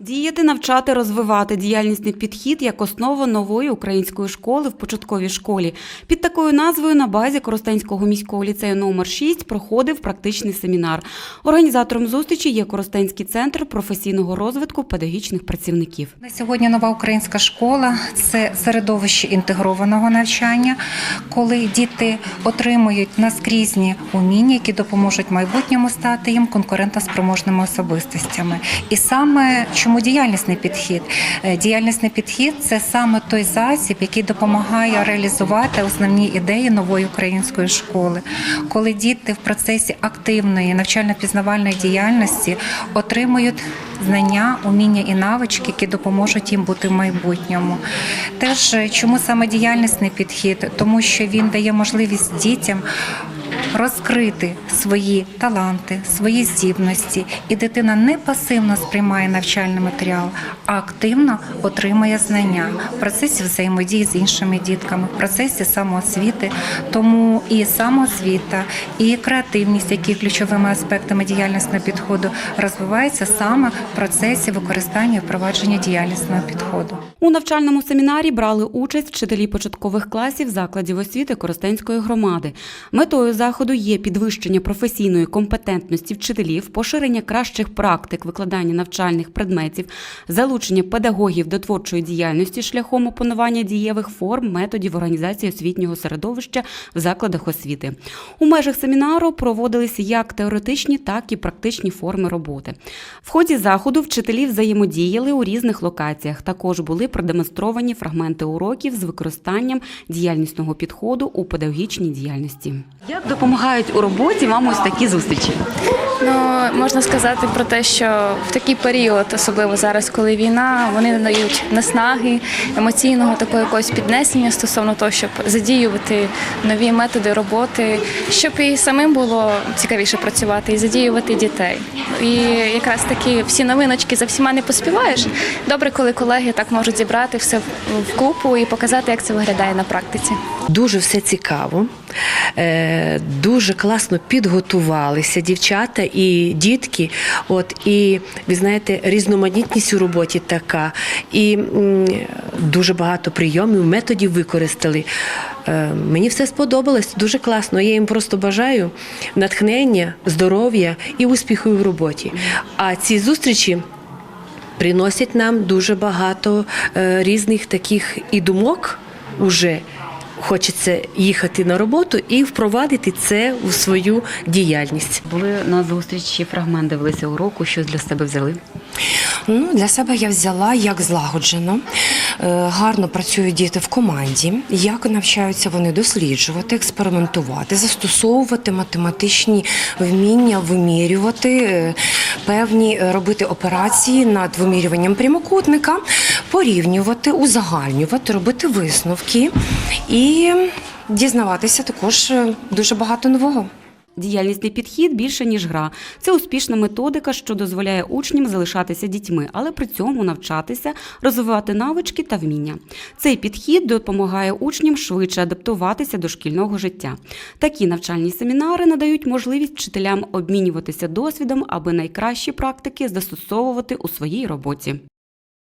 Діяти, навчати, розвивати діяльнісний підхід як основа нової української школи в початковій школі. Під такою назвою на базі Коростенського міського ліцею номер 6 проходив практичний семінар. Організатором зустрічі є Коростенський центр професійного розвитку педагогічних працівників. На сьогодні нова українська школа це середовище інтегрованого навчання, коли діти отримують наскрізні уміння, які допоможуть майбутньому стати їм конкурентоспроможними особистостями. І саме чому діяльнісний підхід? Е, Діяльнісний підхід це саме той засіб, який допомагає реалізувати основні ідеї нової української школи, коли діти в процесі активної навчально-пізнавальної діяльності отримують знання, уміння і навички, які допоможуть їм бути в майбутньому. Теж е, чому саме діяльнісний підхід? Тому що він дає можливість дітям. Розкрити свої таланти, свої здібності, і дитина не пасивно сприймає навчальний матеріал, а активно отримує знання в процесі взаємодії з іншими дітками, в процесі самоосвіти. Тому і самоосвіта, і креативність, які ключовими аспектами діяльностного підходу, розвивається саме в процесі використання і впровадження діяльностного підходу. У навчальному семінарі брали участь вчителі початкових класів закладів освіти Коростенської громади. Метою заходу є підвищення професійної компетентності вчителів, поширення кращих практик викладання навчальних предметів, залучення педагогів до творчої діяльності шляхом опанування дієвих форм методів організації освітнього середовища в закладах освіти. У межах семінару проводилися як теоретичні, так і практичні форми роботи. В ході заходу вчителі взаємодіяли у різних локаціях. Також були продемонстровані фрагменти уроків з використанням діяльнісного підходу у педагогічній діяльності. Як допомагають у роботі вам ось такі зустрічі? Ну, можна сказати про те, що в такий період, особливо зараз, коли війна, вони надають наснаги, емоційного такого якогось піднесення стосовно того, щоб задіювати нові методи роботи, щоб і самим було цікавіше працювати, і задіювати дітей. І якраз таки всі новиночки за всіма не поспіваєш. Добре, коли колеги так можуть зібрати все в купу і показати, як це виглядає на практиці. Дуже все цікаво, е, дуже класно підготувалися дівчата і дітки. От і ви знаєте, різноманітність у роботі така, і дуже багато прийомів, методів використали. Е, Мені все сподобалось, дуже класно. Я їм просто бажаю натхнення, здоров'я і успіху в роботі. А ці зустрічі приносять нам дуже багато е, різних таких і думок уже. Хочеться їхати на роботу і впровадити це у свою діяльність. Були на зустрічі фрагмент дивилися уроку, щось для себе взяли. Ну, для себе я взяла як злагоджено. Е, Гарно працюють діти в команді, як навчаються вони досліджувати, експериментувати, застосовувати математичні вміння, вимірювати е, певні е, робити операції над вимірюванням прямокутника, порівнювати, узагальнювати, робити висновки і дізнаватися також е, дуже багато нового. Діяльнісний підхід більше ніж гра. Це успішна методика, що дозволяє учням залишатися дітьми, але при цьому навчатися, розвивати навички та вміння. Цей підхід допомагає учням швидше адаптуватися до шкільного життя. Такі навчальні семінари надають можливість вчителям обмінюватися досвідом, аби найкращі практики застосовувати у своїй роботі.